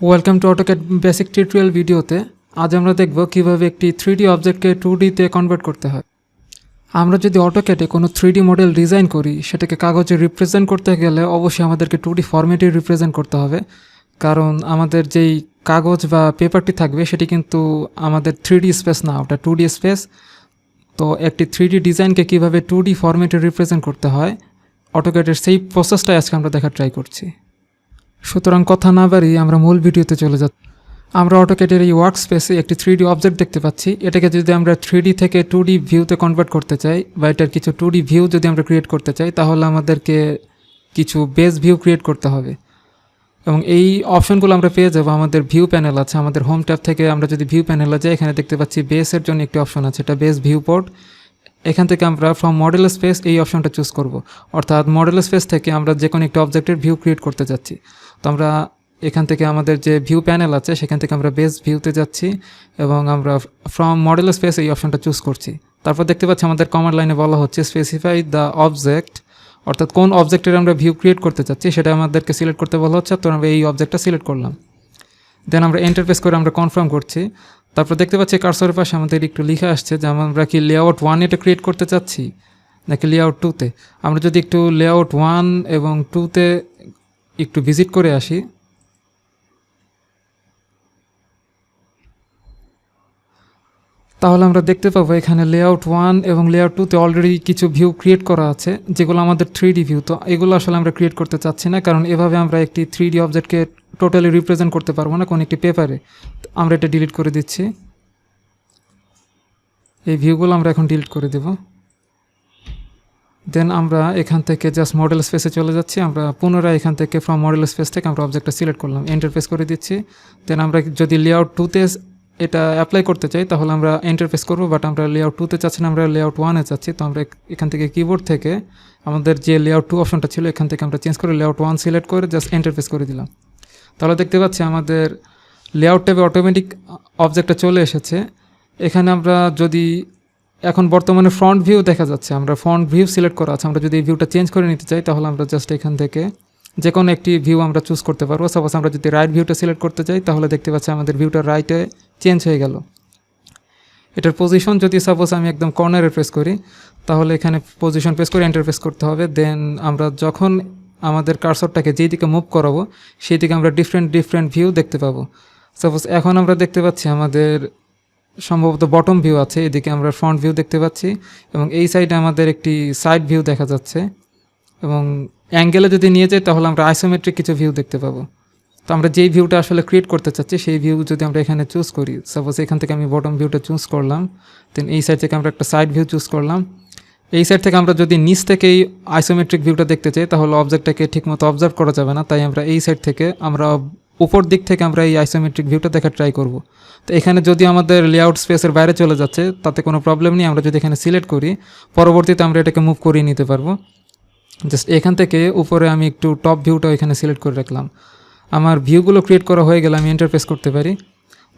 Welcome to AutoCAD basic tutorial ভিডিওতে আজ আমরা দেখব কীভাবে একটি থ্রি ডি অবজেক্টকে টু ডিতে কনভার্ট করতে হয়। আমরা যদি অটোক্যাটে কোনো থ্রি ডি মডেল ডিজাইন করি, সেটাকে কাগজে রিপ্রেজেন্ট করতে গেলে অবশ্যই আমাদেরকে টু ডি ফরম্যাটে রিপ্রেজেন্ট করতে হবে। কারণ আমাদের যেই কাগজ বা পেপারটি থাকবে, সেটি কিন্তু আমাদের থ্রি ডি স্পেস না, ওটা টু ডি স্পেস তো একটি থ্রি ডি ডিজাইনকে কীভাবে টু ডি ফরম্যাটে রিপ্রেজেন্ট করতে হয় অটোক্যাটের সেই প্রসেসটাই আজকে আমরা দেখার ট্রাই করছি। সুতরাং কথা না বাড়িয়ে আমরা মূল ভিডিওতে চলে যাব আমরা অটোকেটের এই ওয়ার্ক স্পেসে একটি থ্রি অবজেক্ট দেখতে পাচ্ছি। এটাকে যদি আমরা থ্রি থেকে টু ডি ভিউতে কনভার্ট করতে চাই বা এটার কিছু টু ডি ভিউ যদি আমরা ক্রিয়েট করতে চাই, তাহলে আমাদেরকে কিছু বেস ভিউ ক্রিয়েট করতে হবে। এবং এই অপশনগুলো আমরা পেয়ে যাব। আমাদের ভিউ প্যানেল আছে, আমাদের হোম ট্যাব থেকে আমরা যদি ভিউ প্যানেলে যাই, এখানে দেখতে পাচ্ছি বেসের জন্য একটি অপশন আছে। এটা বেস ভিউ পোর্ট এখান থেকে আমরা ফ্রম মডেল স্পেস এই অপশনটা চুজ করব। অর্থাৎ মডেল স্পেস থেকে আমরা যে কোনো একটি অবজেক্টের ভিউ ক্রিয়েট করতে যাচ্ছি তো আমরা এখান থেকে আমাদের যে ভিউ প্যানেল আছে, সেখান থেকে আমরা বেস ভিউতে যাচ্ছি এবং আমরা ফ্রম মডেল স্পেস এই অপশনটা চুজ করছি। তারপর দেখতে পাচ্ছি আমাদের কমান্ড লাইনে বলা হচ্ছে স্পেসিফাই দ্য অবজেক্ট অর্থাৎ কোন অবজেক্টের আমরা ভিউ ক্রিয়েট করতে চাচ্ছি, সেটা আমাদেরকে সিলেক্ট করতে বলা হচ্ছে। তো আমরা এই অবজেক্টটা সিলেক্ট করলাম। দেন আমরা এন্টারফেস করে আমরা কনফার্ম করছি। তারপর দেখতে পাচ্ছি কার্সরের পাশে আমাদের একটু লেখা আসছে যে আমরা কি লেআউট ওয়ান এটা ক্রিয়েট করতে চাচ্ছি, নাকি লেআউট টুতে আমরা যদি একটু লেআউট ওয়ান এবং টুতে একটু ভিজিট করে আসি। তাহলে আমরা দেখতে পাবো এখানে লেআউট ওয়ান এবং লেআউট টুতে অলরেডি কিছু ভিউ ক্রিয়েট করা আছে, যেগুলো আমাদের থ্রি ভিউ তো এগুলো আসলে আমরা ক্রিয়েট করতে চাচ্ছি না, কারণ এভাবে আমরা একটি থ্রি ডি অবজেক্টকে টোটালি রিপ্রেজেন্ট করতে পারব না কোনো একটি পেপারে আমরা এটা ডিলিট করে দিচ্ছি। এই ভিউগুলো আমরা এখন ডিলিট করে দেব। দেন আমরা এখান থেকে জাস্ট মডেল স্পেসে চলে যাচ্ছি। আমরা পুনরায় এখান থেকে ফ্রম মডেল স্পেস থেকে আমরা অবজেক্টটা সিলেক্ট করলাম এন্টারফেস করে দিচ্ছি। দেন আমরা যদি লেআউট টুতে এটা অ্যাপ্লাই করতে চাই, তাহলে আমরা এন্টারফেস করব বাট আমরা লেআউট টুতে চাচ্ছি না, আমরা লেআউট ওয়ানে চাচ্ছি। তো আমরা এখান থেকে কিবোর্ড থেকে আমাদের যে লেআউট টু অপশনটা ছিল, এখান থেকে আমরা চেঞ্জ করে লেআউট ওয়ান সিলেক্ট করে জাস্ট ইন্টারফেস করে দিলাম। তাহলে দেখতে পাচ্ছি আমাদের লেআউট ট্যাবে অটোমেটিক অবজেক্টটা চলে এসেছে। এখানে আমরা যদি এখন বর্তমানে ফ্রন্ট ভিউ দেখা যাচ্ছে। আমরা ফ্রন্ট ভিউ সিলেক্ট করা আছে। আমরা যদি এই ভিউটা চেঞ্জ করে নিতে চাই, তাহলে আমরা জাস্ট এখান থেকে যে কোনো একটি ভিউ আমরা চুজ করতে পারব। সাপোজ আমরা যদি রাইট ভিউটা সিলেক্ট করতে চাই, তাহলে দেখতে পাচ্ছি আমাদের ভিউটা রাইটে চেঞ্জ হয়ে গেল। এটার পজিশন যদি সাপোজ আমি একদম কর্নারে প্রেস করি, তাহলে এখানে পজিশন প্রেস করে এন্টার প্রেস করতে হবে। দেন আমরা যখন আমাদের কার্সরটাকে যেই দিকে মুভ করাবো সেই দিকে আমরা ডিফারেন্ট ডিফারেন্ট ভিউ দেখতে পাবো। সাপোজ এখন আমরা দেখতে পাচ্ছি আমাদের সম্ভবত বটম ভিউ আছে, এদিকে আমরা ফ্রন্ট ভিউ দেখতে পাচ্ছি এবং এই সাইডে আমাদের একটি সাইড ভিউ দেখা যাচ্ছে এবং অ্যাঙ্গেলে যদি নিয়ে যাই তাহলে আমরা আইসোমেট্রিক কিছু ভিউ দেখতে পাবো। তো আমরা যেই ভিউটা আসলে ক্রিয়েট করতে চাচ্ছি সেই ভিউ যদি আমরা এখানে চুজ করি সাপোজ এখান থেকে আমি বটম ভিউটা চুজ করলাম দেন এই সাইড থেকে আমরা একটা সাইড ভিউ চুজ করলাম। এই সাইড থেকে আমরা যদি নিচ থেকেই আইসোমেট্রিক ভিউটা দেখতে চাই তাহলে অবজেক্টটাকে ঠিকমতো অবজার্ভ করা যাবে না, তাই আমরা এই সাইড থেকে আমরা উপর দিক থেকে আমরা এই আইসোমেট্রিক ভিউটা দেখার ট্রাই করব। তো এখানে যদি আমাদের লেআউট স্পেসের বাইরে চলে যাচ্ছে, তাতে কোনো প্রবলেম নেই, আমরা যদি এখানে সিলেক্ট করি, পরবর্তীতে আমরা এটাকে মুভ করিয়ে নিতে পারব। জাস্ট এখান থেকে উপরে আমি একটু টপ ভিউটা এখানে সিলেক্ট করে রাখলাম। আমার ভিউগুলো ক্রিয়েট করা হয়ে গেলে আমি ইন্টারফেস করতে পারি।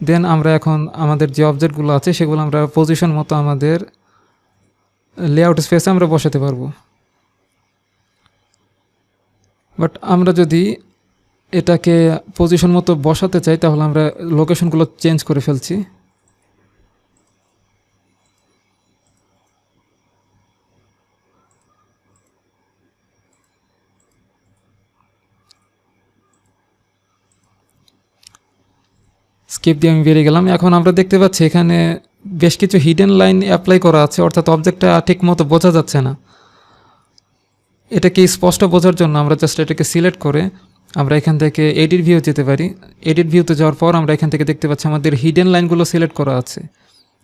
দেন আমরা এখন আমাদের যে অবজেক্টগুলো আছে, সেগুলো আমরা পজিশন মতো আমাদের লেআউট স্পেসে আমরা বসাতে পারব। বাট আমরা যদি এটাকে পজিশন মতো বসাতে চাই, তাহলে আমরা লোকেশনগুলো চেঞ্জ করে ফেলছি। স্কিপ দিয়ে আমি বেরিয়ে গেলাম। এখন আমরা দেখতে পাচ্ছি এখানে বেশ কিছু হিডেন লাইন অ্যাপ্লাই করা আছে, অর্থাৎ অবজেক্টটা ঠিক মতো বোঝা যাচ্ছে না। এটাকে স্পষ্ট বোঝার জন্য আমরা জাস্ট এটাকে সিলেক্ট করে আমরা এখান থেকে এডিট ভিউ যেতে পারি। এডিট ভিউতে যাওয়ার পর আমরা এখান থেকে দেখতে পাচ্ছি আমাদের হিডেন লাইনগুলো সিলেক্ট করা আছে।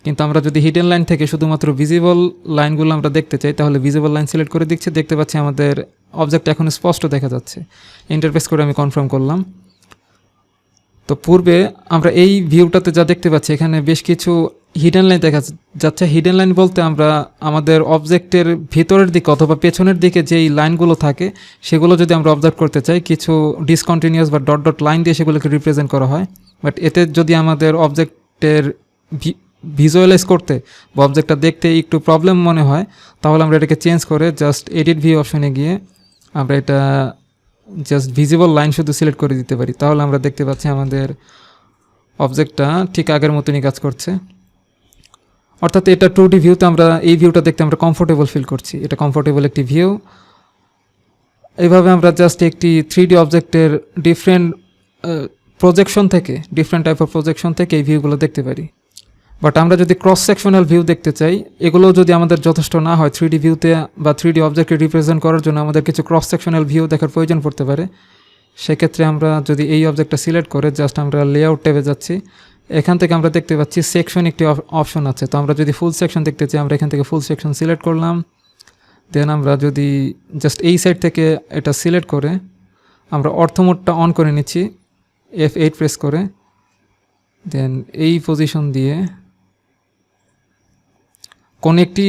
কিন্তু আমরা যদি হিডেন লাইন থেকে শুধুমাত্র ভিজিবল লাইনগুলো আমরা দেখতে চাই, তাহলে ভিজিবল লাইন সিলেক্ট করে দিচ্ছি। দেখতে পাচ্ছি আমাদের অবজেক্ট এখন স্পষ্ট দেখা যাচ্ছে। ইন্টারফেস করে আমি কনফার্ম করলাম। তো পূর্বে আমরা এই ভিউটাতে যা দেখতে পাচ্ছি, এখানে বেশ কিছু হিডেন লাইন দেখা যাচ্ছে। হিডেন লাইন বলতে আমরা আমাদের অবজেক্টের ভিতরের দিকে অথবা পেছনের দিকে যেই লাইনগুলো থাকে, সেগুলো যদি আমরা অবজার্ভ করতে চাই, কিছু ডিসকন্টিনিউয়াস বা ডট ডট লাইন দিয়ে সেগুলোকে রিপ্রেজেন্ট করা হয়। বাট এতে যদি আমাদের অবজেক্টের ভিজুয়ালাইজ করতে বা অবজেক্টটা দেখতে একটু প্রবলেম মনে হয়, তাহলে আমরা এটাকে চেঞ্জ করে জাস্ট এডিট ভিউ অপশনে গিয়ে আমরা এটা জাস্ট ভিজিবল লাইন শুধু সিলেক্ট করে দিতে পারি। তাহলে আমরা দেখতে পাচ্ছি আমাদের অবজেক্টটা ঠিক আগের মতনই কাজ করছে। অর্থাৎ এটা টু ডি ভিউতে আমরা, এই ভিউটা দেখতে আমরা কমফোর্টেবল ফিল করছি। এটা কমফোর্টেবল একটি ভিউ এইভাবে আমরা জাস্ট একটি থ্রি ডি অবজেক্টের ডিফারেন্ট প্রজেকশন থেকে ডিফারেন্ট টাইপ অফ প্রজেকশন থেকে এই ভিউগুলো দেখতে পারি। বাট আমরা যদি ক্রস সেকশনাল ভিউ দেখতে চাই এগুলো যদি আমাদের যথেষ্ট না হয় থ্রি ডি ভিউতে বা থ্রি ডি অবজেক্টকে রিপ্রেজেন্ট করার জন্য আমাদের কিছু ক্রস সেকশনাল ভিউ দেখার প্রয়োজন পড়তে পারে, সেক্ষেত্রে আমরা যদি এই অবজেক্টটা সিলেক্ট করে জাস্ট আমরা লেআউট ট্যাবে যাচ্ছি এখান থেকে আমরা দেখতে পাচ্ছি সেকশন একটি অপশন আছে। তো আমরা যদি ফুল সেকশন দেখতে চাই, আমরা এখান থেকে ফুল সেকশন সিলেক্ট করলাম। দেন আমরা যদি জাস্ট এই সাইড থেকে এটা সিলেক্ট করে, আমরা অর্থমোডটা অন করে নিচ্ছি এফ এইট প্রেস করে। দেন এই পজিশন দিয়ে কোন একটি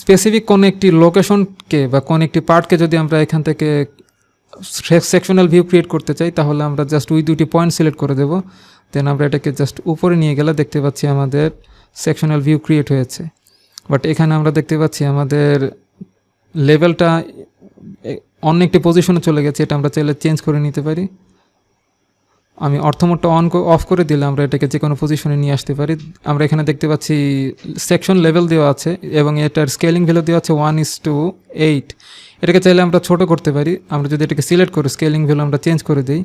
স্পেসিফিক কোন একটি লোকেশনকে বা কোন একটি পার্টকে যদি আমরা এখান থেকে সেকশনাল ভিউ ক্রিয়েট করতে চাই, তাহলে আমরা জাস্ট ওই দুটি পয়েন্ট সিলেক্ট করে দেব। দেন আমরা এটাকে জাস্ট উপরে নিয়ে গেলে দেখতে পাচ্ছি আমাদের সেকশনাল ভিউ ক্রিয়েট হয়েছে। বাট এখানে আমরা দেখতে পাচ্ছি আমাদের লেভেলটা অন্য একটি পজিশনে চলে গেছে, এটা আমরা চাইলে চেঞ্জ করে নিতে পারি। আমি অর্থমোডটা অন অফ করে দিলে আমরা এটাকে যে কোনো পজিশনে নিয়ে আসতে পারি। আমরা এখানে দেখতে পাচ্ছি সেকশন লেভেল দেওয়া আছে এবং এটার স্কেলিং ভ্যালু দেওয়া আছে ওয়ান ইস টু এইট এটাকে চাইলে আমরা ছোটো করতে পারি। আমরা যদি এটাকে সিলেক্ট করি স্কেলিং ভ্যালু আমরা চেঞ্জ করে দিই।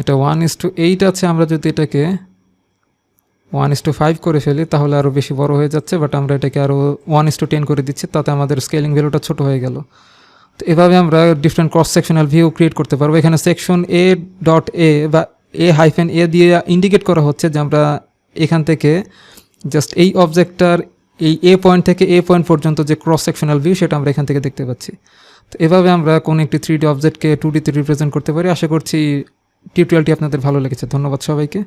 এটা ওয়ান ইস টু এইট আছে, আমরা যদি এটাকে ওয়ান ইস টু ফাইভ করে ফেলি, তাহলে আরও বেশি বড় হয়ে যাচ্ছে বাট আমরা এটাকে আরও ওয়ান ইস টু টেন করে দিচ্ছি, তাতে আমাদের স্কেলিং ভ্যালুটা ছোট হয়ে গেল। তো এভাবে আমরা different cross sectional view create করতে পারব। এখানে সেকশন এ ডট এ বা এ হাইফেন এ দিয়ে ইন্ডিকেট করা হচ্ছে যে আমরা এখান থেকে জাস্ট এই অবজেক্টটার এই এ পয়েন্ট থেকে এ পয়েন্ট পর্যন্ত যে ক্রস সেকশনাল ভিউ সেটা আমরা এখান থেকে দেখতে পাচ্ছি। তো এভাবে আমরা কোনো একটি থ্রি ডি অবজেক্টকে টু ডিতে রিপ্রেজেন্ট করতে পারি। আশা করছি টিউটোরিয়ালটি আপনাদের ভালো লেগেছে ধন্যবাদ সবাইকে।